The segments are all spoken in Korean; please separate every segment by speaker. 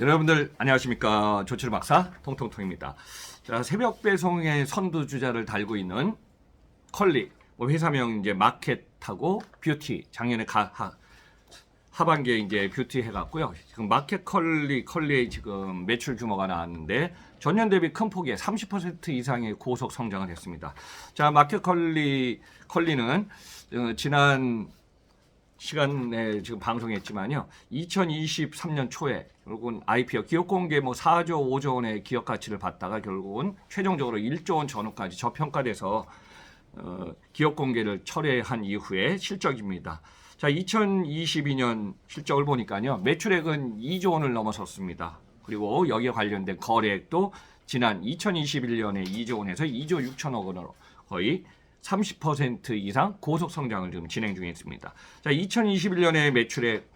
Speaker 1: 여러분들 안녕하십니까 조철 박사 통통통입니다. 자 새벽 배송의 선두 주자를 달고 있는 컬리 뭐 회사명 이제 마켓하고 뷰티 작년에 가, 하, 하반기에 이제 뷰티 해갔고요. 지금 마켓 컬리 컬리의 지금 매출 규모가 나왔는데 전년 대비 큰 폭의 30% 이상의 고속 성장을 했습니다. 자 마켓 컬리 컬리는 어, 지난 시간에 지금 방송했지만요. 2023년 초에 결국은 IPO 기업 공개 뭐 4조 5조 원의 기업 가치를 받다가 결국은 최종적으로 1조 원 전후까지 저평가돼서 어, 기업 공개를 철회한 이후의 실적입니다. 자, 2022년 실적을 보니까요. 매출액은 2조 원을 넘어섰습니다. 그리고 여기에 관련된 거래액도 지난 2021년에 2조 원에서 2조 6천억 원으로 거의 30% 이상 고속 성장을 지금 진행 중에 있습니다. 자, 2021년에 매출액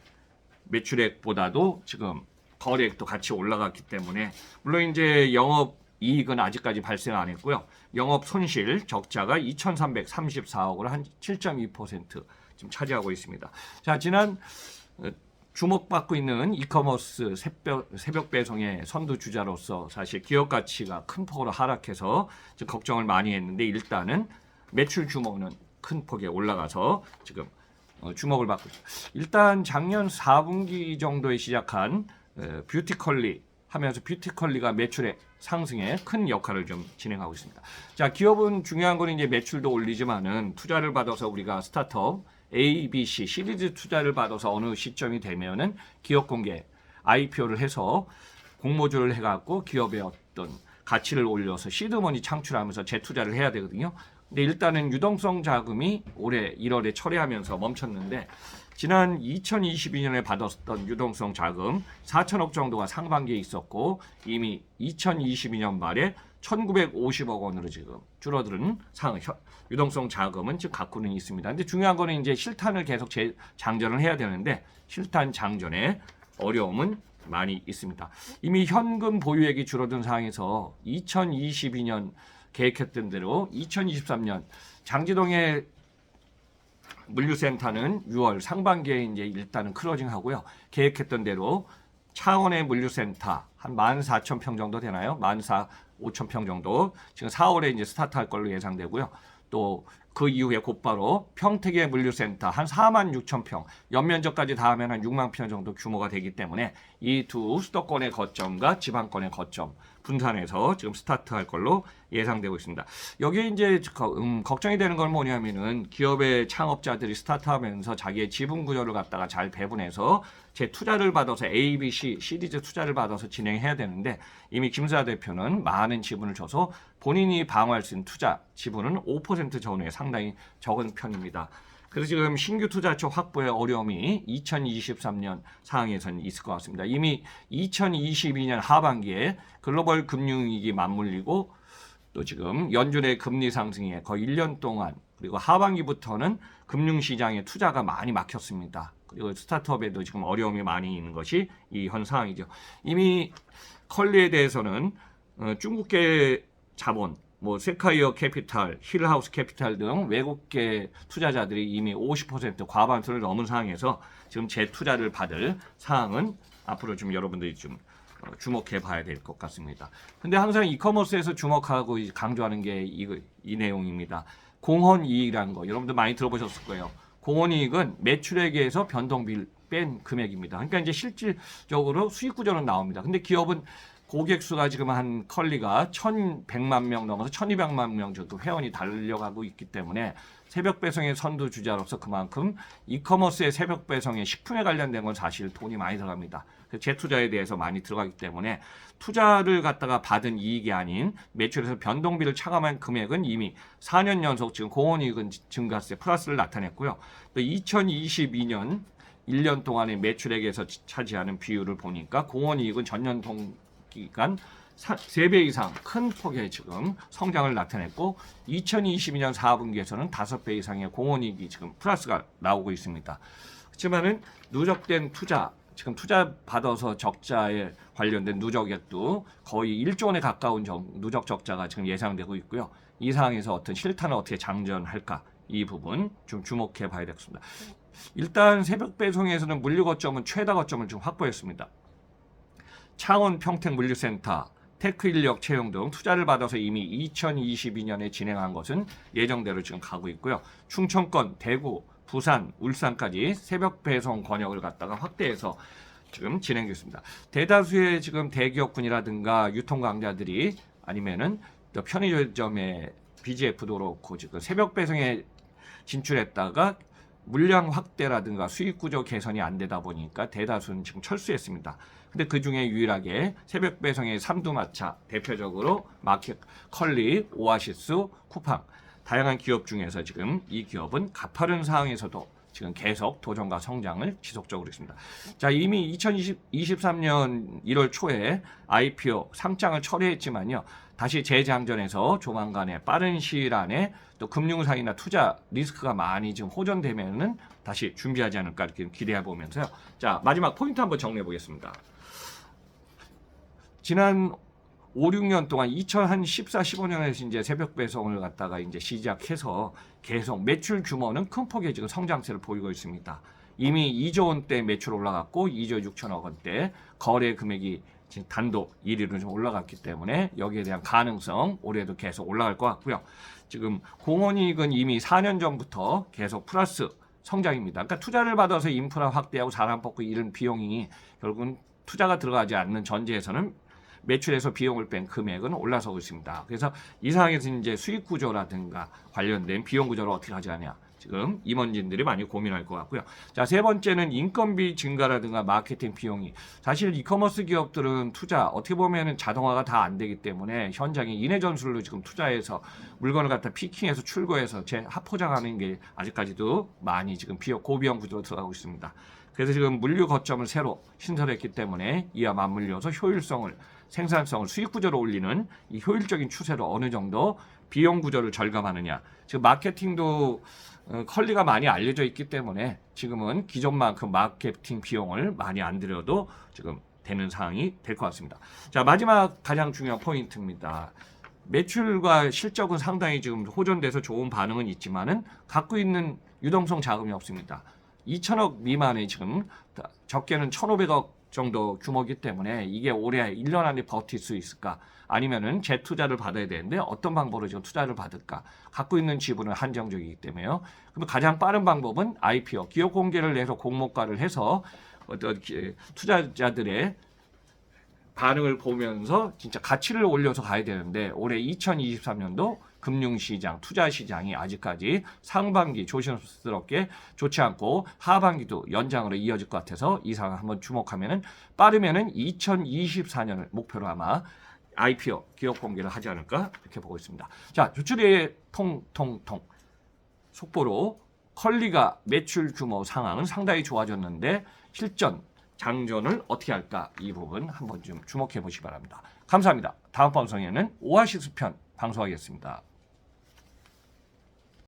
Speaker 1: 매출액보다도 지금 거래액도 같이 올라갔기 때문에 물론 이제 영업 이익은 아직까지 발생 안 했고요. 영업 손실 적자가 2,334억을 한 7.2% 지금 차지하고 있습니다. 자, 지난 어, 주목받고 있는 이커머스 새벽, 새벽 배송의 선두 주자로서 사실 기업 가치가 큰 폭으로 하락해서 걱정을 많이 했는데 일단은 매출 규모는 큰 폭에 올라가서 지금 어, 주목을 받고 있습니다. 일단 작년 4분기 정도에 시작한 어, 뷰티컬리 하면서 뷰티컬리가 매출의 상승에 큰 역할을 좀 진행하고 있습니다. 자, 기업은 중요한 거는 이제 매출도 올리지만은 투자를 받아서 우리가 스타트업 A, B, C 시리즈 투자를 받아서 어느 시점이 되면은 기업 공개 IPO를 해서 공모주를 해갖고 기업의 어떤 가치를 올려서 시드머니 창출하면서 재투자를 해야 되거든요. 근데 일단은 유동성 자금이 올해 1월에 철회하면서 멈췄는데 지난 2022년에 받았던 유동성 자금 4천억 정도가 상반기에 있었고 이미 2022년 말에 1,950억 원으로 지금 줄어드는 상 현- 유동성 자금은 지금 갖고는 있습니다. 근데 중요한 거는 이제 실탄을 계속 재, 장전을 해야 되는데 실탄 장전에 어려움은 많이 있습니다. 이미 현금 보유액이 줄어든 상황에서 2022년 계획했던 대로 2023년 장지동의 물류센터는 6월 상반기에 이제 일단은 클로징 하고요. 계획했던 대로 창원의 물류센터 한 14,000평 정도 되나요? 14, 5,000평 정도 지금 4월에 이제 스타트할 걸로 예상되고요. 또 그 이후에 곧바로 평택의 물류센터 한 4만 6천 평, 연면적까지 다 하면 한 6만 평 정도 규모가 되기 때문에 이 두 수도권의 거점과 지방권의 거점 분산해서 지금 스타트할 걸로 예상되고 있습니다. 여기에 이제 거- 음, 걱정이 되는 건 뭐냐면은 기업의 창업자들이 스타트하면서 자기의 지분 구조를 갖다가 잘 배분해서 제 투자를 받아서 A, B, C 시리즈 투자를 받아서 진행해야 되는데 이미 김수아 대표는 많은 지분을 줘서 본인이 방어할 수 있는 투자 지분은 5% 전후에 상 당히 적은 편입니다. 그래서 지금 신규 투자처 확보의 어려움이 2023년 상황에서는 있을 것 같습니다. 이미 2022년 하반기에 글로벌 금융위기 맞물리고 또 지금 연준의 금리 상승에 거의 1년 동안 그리고 하반기부터는 금융시장에 투자가 많이 막혔습니다. 그리고 스타트업에도 지금 어려움이 많이 있는 것이 이 현 상황이죠. 이미 컬리에 대해서는 어, 중국계 자본, 뭐 세카이어 캐피탈, 힐하우스 캐피탈 등 외국계 투자자들이 이미 50% 과반수를 넘은 상황에서 지금 재투자를 받을 상황은 앞으로 좀 여러분들이 좀 어, 주목해 봐야 될 것 같습니다. 근데 항상 이커머스에서 주목하고 이- 강조하는 게 이, 이 내용입니다. 공헌 이익이라는 거 여러분들 많이 들어보셨을 거예요. 공헌 이익은 매출액에서 변동비를 뺀 금액입니다. 그러니까 이제 실질적으로 수익 구조는 나옵니다. 근데 기업은 고객 수가 지금 한 컬리가 1,100만 명 넘어서 1,200만 명 정도 회원이 달려가고 있기 때문에 새벽 배송의 선두 주자로서 그만큼 이커머스의 새벽 배송의 식품에 관련된 건 사실 돈이 많이 들어갑니다. 그 재투자에 대해서 많이 들어가기 때문에 투자를 갖다가 받은 이익이 아닌 매출에서 변동비를 차감한 금액은 이미 4년 연속 지금 공원이익은 증가세 플러스를 나타냈고요. 또 2022년 1년 동안의 매출액에서 차지하는 비율을 보니까 공원이익은 전년 동 기간 3배 이상 큰 폭의 지금 성장을 나타냈고 2022년 4분기에서는 5배 이상의 공원이익이 지금 플러스가 나오고 있습니다. 그렇지만은 누적된 투자 지금 투자 받아서 적자에 관련된 누적액도 거의 1조 원에 가까운 정- 누적 적자가 지금 예상되고 있고요. 이 상황에서 어떤 실탄을 어떻게 장전할까 이 부분 좀 주목해 봐야 되겠습니다. 일단 새벽 배송에서는 물류 거점은 최다 거점을 지금 확보했습니다. 창원 평택 물류센터 테크 인력 채용 등 투자를 받아서 이미 2022년에 진행한 것은 예정대로 지금 가고 있고요. 충청권, 대구, 부산, 울산까지 새벽 배송 권역을 갖다가 확대해서 지금 진행 중입니다. 대다수의 지금 대기업군이라든가 유통 강자들이 아니면은 또 편의점의 BGF도 그렇고 지금 새벽 배송에 진출했다가 물량 확대라든가 수익 구조 개선이 안 되다 보니까 대다수는 지금 철수했습니다. 근데 그 중에 유일하게 새벽 배송의 삼두마차 대표적으로 마켓 컬리, 오아시스, 쿠팡 다양한 기업 중에서 지금 이 기업은 가파른 상황에서도 지금 계속 도전과 성장을 지속적으로 있습니다. 자, 이미 2023년 1월 초에 IPO 상장을 처리했지만요. 다시 재장전해서 조만간에 빠른 시일 안에 또 금융상이나 투자 리스크가 많이 지금 호전되면은 다시 준비하지 않을까 이렇게 기대해 보면서요. 자, 마지막 포인트 한번 정리해 보겠습니다. 지난 5, 6년 동안 2014, 15년에서 이제 새벽 배송을 갖다가 이제 시작해서 계속 매출 규모는 큰 폭의 지금 성장세를 보이고 있습니다. 이미 2조 원대 매출 올라갔고 2조 6천억 원대 거래 금액이 지금 단독 1위로 좀 올라갔기 때문에 여기에 대한 가능성 올해도 계속 올라갈 것 같고요. 지금 공원이익은 이미 4년 전부터 계속 플러스 성장입니다. 그러니까 투자를 받아서 인프라 확대하고 사람 뽑고 이런 비용이 결국은 투자가 들어가지 않는 전제에서는 매출에서 비용을 뺀 금액은 올라서고 있습니다. 그래서 이 상황에서 이제 수익 구조라든가 관련된 비용 구조를 어떻게 하자냐. 지금 임원진들이 많이 고민할 것 같고요. 자, 세 번째는 인건비 증가라든가 마케팅 비용이 사실 이커머스 기업들은 투자 어떻게 보면은 자동화가 다 안 되기 때문에 현장에 인해 전술로 지금 투자해서 물건을 갖다 피킹해서 출고해서 재 합포장하는 게 아직까지도 많이 지금 비용 고비용 구조로 들어가고 있습니다. 그래서 지금 물류 거점을 새로 신설했기 때문에 이와 맞물려서 효율성을 생산성을 수익 구조로 올리는 이 효율적인 추세로 어느 정도 비용 구조를 절감하느냐. 지금 마케팅도 어, 컬리가 많이 알려져 있기 때문에 지금은 기존만큼 마케팅 비용을 많이 안 들여도 지금 되는 상황이 될 것 같습니다. 자 마지막 가장 중요한 포인트입니다. 매출과 실적은 상당히 지금 호전돼서 좋은 반응은 있지만은 갖고 있는 유동성 자금이 없습니다. 2천억 미만의 지금 적게는 1,500억 정도 규모이기 때문에 이게 올해 1년 안에 버틸 수 있을까? 아니면은 재투자를 받아야 되는데 어떤 방법으로 지금 투자를 받을까? 갖고 있는 지분은 한정적이기 때문에요. 그럼 가장 빠른 방법은 IPO, 기업 공개를 해서 공모가를 해서 어떤 기- 투자자들의 반응을 보면서 진짜 가치를 올려서 가야 되는데 올해 2023년도 금융시장, 투자시장이 아직까지 상반기 조심스럽게 좋지 않고 하반기도 연장으로 이어질 것 같아서 이 상황 한번 주목하면은 빠르면은 2024년을 목표로 아마 IPO 기업 공개를 하지 않을까 이렇게 보고 있습니다. 자, 조출의 통통통 속보로 컬리가 매출 규모 상황은 상당히 좋아졌는데 실전 장전을 어떻게 할까 이 부분 한번 좀 주목해 보시기 바랍니다. 감사합니다. 다음 방송에는 오아시스 편 방송하겠습니다.